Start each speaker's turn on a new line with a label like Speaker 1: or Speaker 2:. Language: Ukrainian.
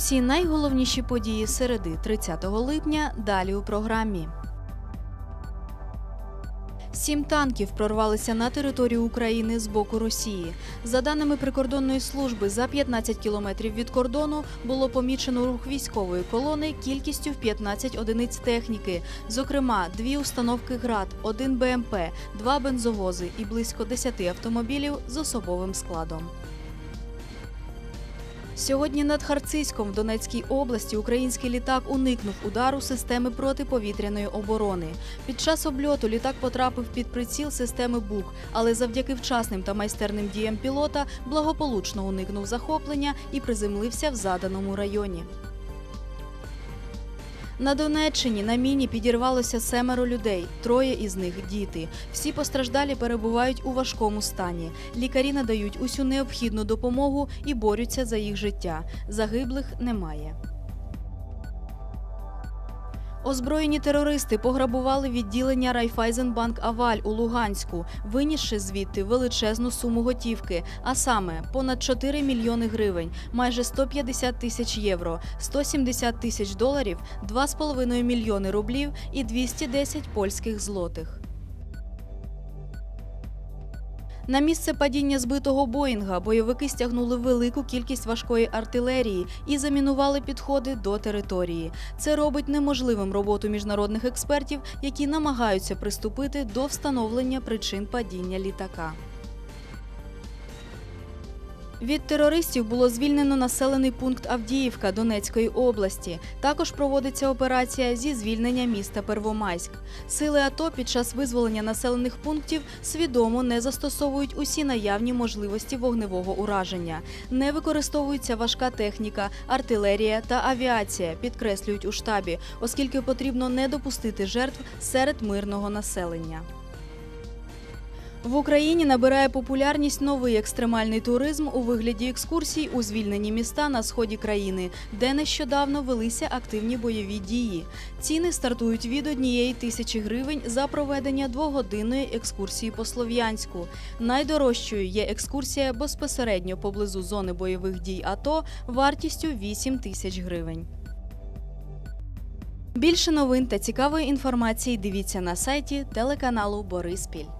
Speaker 1: Всі найголовніші події середи 30 липня далі у програмі. Сім танків прорвалися на територію України з боку Росії. За даними прикордонної служби, за 15 кілометрів від кордону було помічено рух військової колони кількістю в 15 одиниць техніки, зокрема, дві установки ГРАД, один БМП, два бензовози і близько 10 автомобілів з особовим складом. Сьогодні над Харцизьком в Донецькій області український літак уникнув удару системи протиповітряної оборони. Під час обльоту літак потрапив під приціл системи БУК, але завдяки вчасним та майстерним діям пілота благополучно уникнув захоплення і приземлився в заданому районі. На Донеччині на міні підірвалося семеро людей, троє із них діти. Всі постраждалі перебувають у важкому стані. Лікарі надають усю необхідну допомогу і борються за їх життя. Загиблих немає. Озброєні терористи пограбували відділення Райфайзенбанк Аваль у Луганську, винісши звідти величезну суму готівки, а саме понад 4 мільйони гривень, майже 150 тисяч євро, 170 тисяч доларів, 2,5 мільйони рублів і 210 польських злотих. На місце падіння збитого Боїнга бойовики стягнули велику кількість важкої артилерії і замінували підходи до території. Це робить неможливим роботу міжнародних експертів, які намагаються приступити до встановлення причин падіння літака. Від терористів було звільнено населений пункт Авдіївка Донецької області. Також проводиться операція зі звільнення міста Первомайськ. Сили АТО під час визволення населених пунктів свідомо не застосовують усі наявні можливості вогневого ураження. Не використовується важка техніка, артилерія та авіація, підкреслюють у штабі, оскільки потрібно не допустити жертв серед мирного населення. В Україні набирає популярність новий екстремальний туризм у вигляді екскурсій у звільнені міста на сході країни, де нещодавно велися активні бойові дії. Ціни стартують від однієї тисячі гривень за проведення двогодинної екскурсії по Слов'янську. Найдорожчою є екскурсія безпосередньо поблизу зони бойових дій АТО вартістю 8 тисяч гривень. Більше новин та цікавої інформації дивіться на сайті телеканалу Бориспіль.